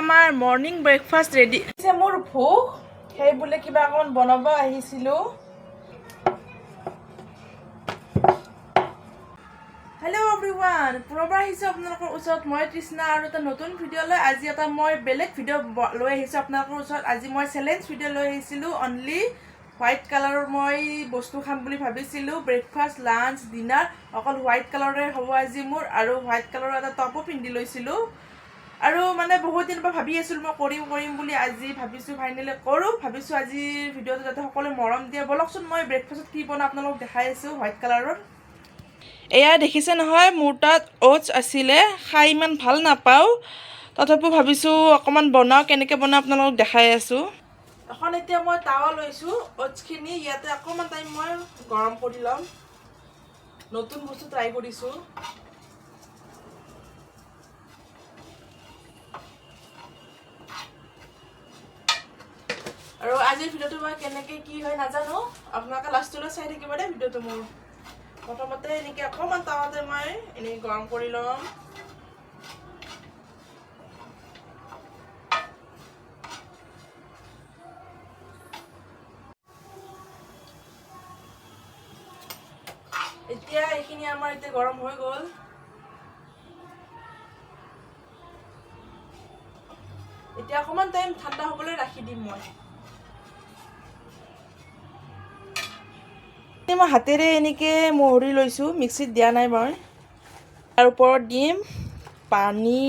আমাৰ morning breakfast ready আছে মোৰ ভোক সেই বুলি কিবা অকণ বনাব আহিছিলোঁ হেল্ল' এভৰি ওৱান পুনৰবাৰ আহিছোঁ আপোনালোকৰ ওচৰত মই কৃষ্ণা আৰু এটা নতুন ভিডিঅ'লৈ আজি এটা মই বেলেগ ভিডিঅ' লৈ আহিছোঁ আপোনালোকৰ ওচৰত আজি মই চেলেঞ্জ ভিডিঅ' লৈ আহিছিলোঁ অনলি হোৱাইট কালাৰৰ মই বস্তু খাম বুলি ভাবিছিলোঁ ব্ৰেকফাষ্ট লাঞ্চ ডিনাৰ অকল হোৱাইট কালাৰৰে হ'ব আজি মোৰ আৰু হোৱাইট কালাৰৰ এটা টপো পিন্ধি লৈছিলোঁ আৰু মানে বহুত দিনৰ পৰা ভাবি আছিলোঁ মই কৰিম কৰিম বুলি আজি ভাবিছোঁ ফাইনেলি কৰোঁ ভাবিছোঁ আজিৰ ভিডিঅ'টো যাতে সকলোৱে মৰম দিয়ে বলকচোন মই ব্ৰেকফাষ্টত কি বনাওঁ আপোনালোকক দেখাই আছোঁ হোৱাইট কালাৰৰ এয়া দেখিছে নহয় মোৰ তাত অ'টছ আছিলে খাই ইমান ভাল নাপাওঁ তথাপিও ভাবিছোঁ অকণমান বনাওঁ কেনেকৈ বনাওঁ আপোনালোকক দেখাই আছোঁ এখন এতিয়া মই টাৱা লৈছোঁ অ'টছখিনি ইয়াতে অকণমান টাইম মই গৰম কৰি ল'ম নতুন বস্তু ট্ৰাই কৰিছোঁ আজির ভিডিওটো মই কেনেকৈ কি হয় নাজানো আপোনালোকে লাষ্টলৈ চাই থাকিব দেই ভিডিঅ'টো মোৰ প্ৰথমতে এনেকৈ অকণমান টাৱাতে মই এনেই গৰম কৰি ল'ম এতিয়া এইখিনি আমাৰ এতিয়া গৰম হৈ গ'ল এতিয়া অকণমান টাইম ঠাণ্ডা হ'বলৈ ৰাখি দিম মই চাটনি মই হাতেৰে এনেকৈ মহৰি লৈছোঁ মিক্সিত দিয়া নাই মই তাৰ ওপৰত দিম পানী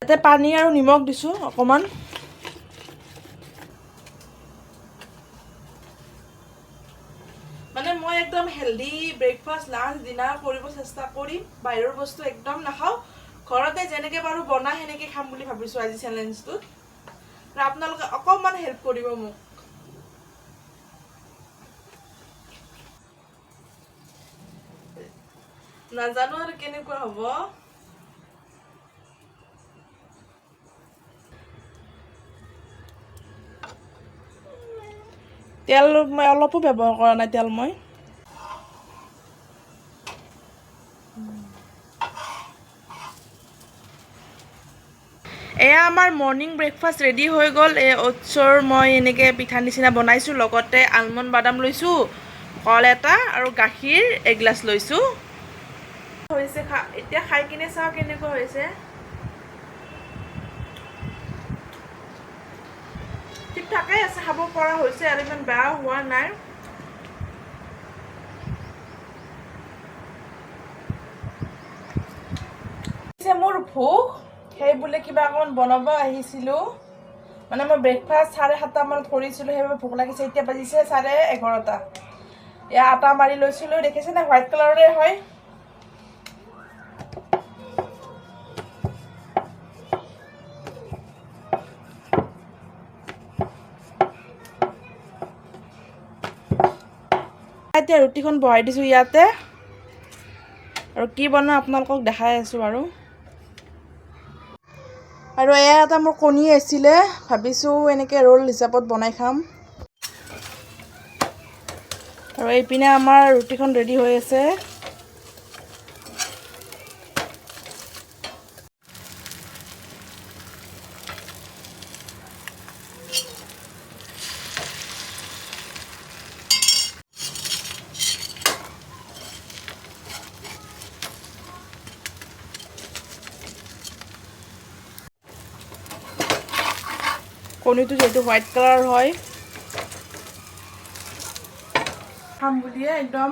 তাতে পানী আৰু নিমখ দিছোঁ অকণমান মানে মই একদম হেল্ডি ব্ৰেকফাষ্ট লাঞ্চ ডিনাৰ কৰিব চেষ্টা কৰিম বাহিৰৰ বস্তু একদম নাখাওঁ ঘৰতে যেনেকৈ পাৰোঁ বনাই সেনেকৈ খাম বুলি ভাবিছোঁ আজি চেলেঞ্জটোত আপোনালোকে অকণমান হেল্প কৰিব মোক নাজানো আৰু কেনেকুৱা হ'ব তেল মই অলপো ব্যৱহাৰ কৰা নাই তেল মই এয়া আমাৰ মৰ্ণিং ব্ৰেকফাষ্ট ৰেডি হৈ গ'ল এই অ'টছৰ মই এনেকৈ পিঠা নিচিনা বনাইছোঁ লগতে আলমণ্ড বাদাম লৈছোঁ কল এটা আৰু গাখীৰ এগিলাচ লৈছোঁ হৈছে এতিয়া খাই কিনে চাওঁ কেনেকুৱা হৈছে ঠিক ঠাকেই আছে খাব পৰা হৈছে আৰু ইমান বেয়া হোৱা নাই মোৰ ভোক সেই বোলে কিবা অকণমান বনাব আহিছিলোঁ মানে মই ব্ৰেকফাষ্ট চাৰে সাতটামানত কৰিছিলোঁ সেইবাবে ভোক লাগিছে এতিয়া বাজিছে চাৰে এঘাৰটা এয়া আটা মাৰি লৈছিলোঁ দেখিছেনে হোৱাইট কালাৰৰে হয় এতিয়া ৰুটিখন বহাই দিছোঁ ইয়াতে আৰু কি বনাওঁ আপোনালোকক দেখাই আছোঁ আৰু আৰু এয়া এটা মোৰ কণী আছিলে ভাবিছোঁ এনেকৈ ৰোল হিচাপত বনাই খাম আৰু এইপিনে আমাৰ ৰুটিখন ৰেডি হৈ আছে কণীটো যেহেতু হোয়াইট কালার হয় খাম বুলিয়ে একদম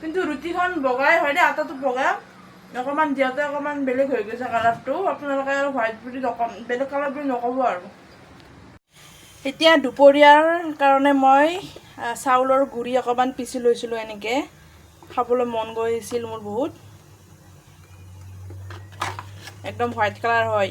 কিন্তু ৰুটিখন বগাই হয় দেই আটাটো বগা অকণমান দিওঁতে অকণমান বেলেগ হৈ গৈছে কালাৰটো আপোনালোকে আৰু হোৱাইট বুলি নকম বেলেগ কালাৰ বুলি নক'ব আৰু এতিয়া দুপৰীয়াৰ কাৰণে মই চাউলৰ গুড়ি অকণমান পিচি লৈছিলোঁ এনেকৈ খাবলৈ মন গৈছিল মোৰ বহুত একদম হোয়াইট কালাৰ হয়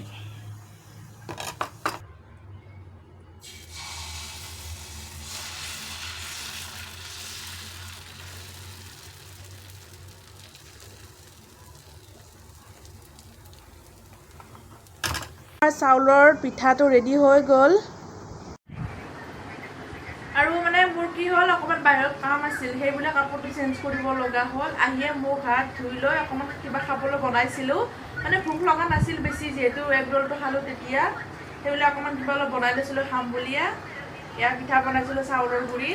চাউলৰ পিঠাটো ৰেডি হৈ গ'ল আৰু মানে মোৰ কি হ'ল অকণমান বাহিৰত কাম আছিল সেইবিলাক কাপোৰটো চেঞ্জ কৰিব লগা হ'ল আহিয়ে মোক হাত ধুই লৈ অকণমান কিবা খাবলৈ বনাইছিলোঁ মানে ভোক লগা নাছিল বেছি যিহেতু এগ ৰোলটো খালোঁ তেতিয়া সেইবিলাক অকণমান কিবা অলপ বনাই লৈছিলোঁ খাম বুলিয়া ইয়াৰ পিঠা বনাইছিলোঁ চাউলৰ গুড়ি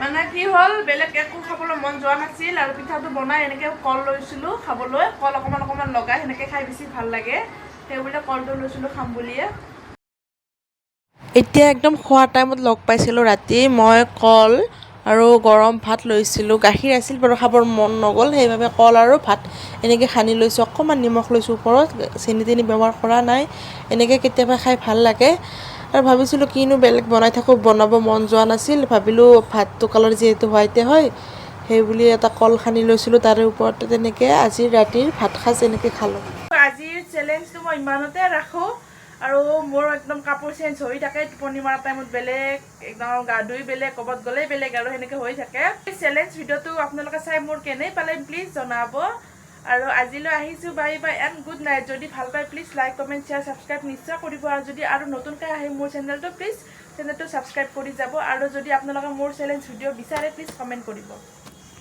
মানে কি হ'ল বেলেগ একো খাবলৈ মন যোৱা নাছিল আৰু পিঠাটো বনাই এনেকৈ কল লৈছিলোঁ খাবলৈ কল অকণমান অকণমান লগাই সেনেকৈ খাই বেছি ভাল লাগে সেইবুলি কলটো লৈছিলোঁ খাম বুলিয়ে এতিয়া একদম খোৱা টাইমত লগ পাইছিলোঁ ৰাতি মই কল আৰু গৰম ভাত লৈছিলোঁ গাখীৰ আছিল বাৰু খাবৰ মন নগ'ল সেইবাবে কল আৰু ভাত এনেকৈ সানি লৈছোঁ অকণমান নিমখ লৈছোঁ ওপৰত চেনি তেনি ব্যৱহাৰ কৰা নাই এনেকৈ কেতিয়াবা খাই ভাল লাগে আৰু ভাবিছিলোঁ কিনো বেলেগ বনাই থাকোঁ বনাব মন যোৱা নাছিল ভাবিলোঁ ভাতটো কালাৰ যিহেতু হোৱাইটে হয় সেই বুলি এটা কল সানি লৈছিলোঁ তাৰে ওপৰতে তেনেকৈ আজি ৰাতিৰ ভাত সাজ এনেকৈ খালোঁ আজিৰ চেলেঞ্জটো মই ইমানতে ৰাখোঁ আৰু মোৰ একদম কাপোৰ চেঞ্জ হৈ থাকে টোপনি মৰা টাইমত বেলেগ একদম গা ধুই বেলেগ ক'ৰবাত গ'লেই বেলেগ আৰু সেনেকৈ হৈ থাকে চেলেঞ্জ ভিডিঅ'টো আপোনালোকে চাই মোৰ কেনে পালে প্লিজ জনাব আৰু আজিলৈ আহিছোঁ bye bye and good night যদি ভাল পায় please like comment share subscribe নিশ্চয় কৰিব আৰু যদি আৰু নতুনকৈ আহে মোৰ চেনেলটো প্লিজ চেনেলটো ছাবস্ক্ৰাইব কৰি যাব আৰু যদি আপোনালোকে মোৰ চেলেঞ্জ ভিডিঅ' বিচাৰে প্লিজ কমেণ্ট কৰিব